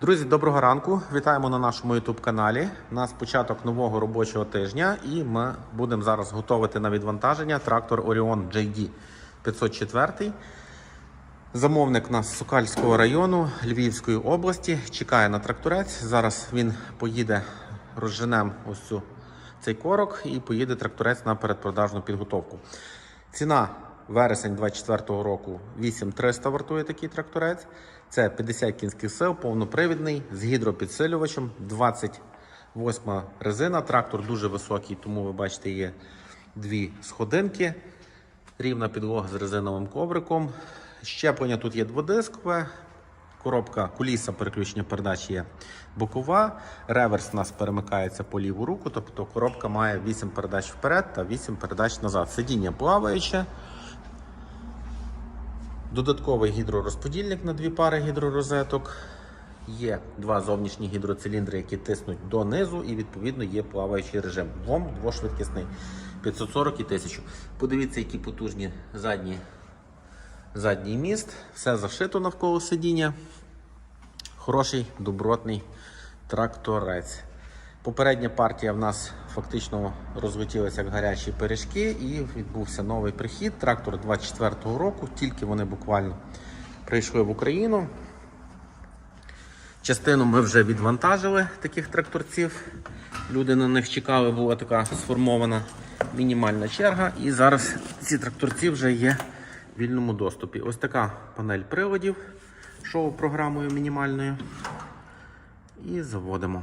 Друзі, доброго ранку! Вітаємо на нашому youtube каналі. У нас початок нового робочого тижня, і ми будемо зараз готувати на відвантаження трактор Orion JD 504. Замовник у нас з Сокальського району Львівської області. Чекає на тракторець. Зараз він поїде, розженем ось цю, цей корок і поїде тракторець на передпродажну підготовку. Ціна вересень 24 року 8300 вартує такий тракторець. Це 50 кінських сил, повнопривідний з гідропідсилювачем, 28 резина. Трактор дуже високий, тому ви бачите, є дві сходинки. Рівна підлога з резиновим ковриком. Щеплення тут є дводискове. Коробка куліса переключення передач є бокова. Реверс у нас перемикається по ліву руку, тобто коробка має 8 передач вперед та 8 передач назад. Сидіння плаваюче. Додатковий гідророзподільник на дві пари гідророзеток. Є два зовнішні гідроциліндри, які тиснуть донизу, і відповідно є плаваючий режим. ВОМ двошвидкісний 540 і 1000. Подивіться, які потужні задні, задній міст. Все зашито навколо сидіння. Хороший добротний тракторець. Попередня партія в нас фактично розлетілася як гарячі пиріжки і відбувся новий прихід. Трактор 24-го року, тільки вони буквально прийшли в Україну. Частину ми вже відвантажили таких тракторців. Люди на них чекали, була така сформована мінімальна черга. І зараз ці тракторці вже є в вільному доступі. Ось така панель приладів шоу-програмою мінімальною. І заводимо.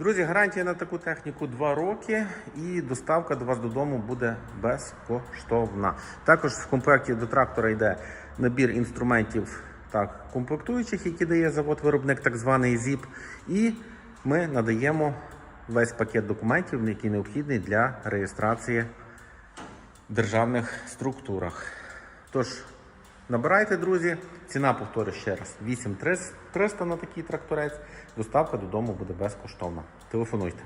Друзі, гарантія на таку техніку 2 роки і доставка до вас додому буде безкоштовна. Також в комплекті до трактора йде набір інструментів так, комплектуючих, які дає завод-виробник, так званий ЗІП. І ми надаємо весь пакет документів, який необхідний для реєстрації в державних структурах. Тож, Набирайте, друзі. Ціна, повторю ще раз, 8300 на такий тракторець. Доставка додому буде безкоштовна. Телефонуйте.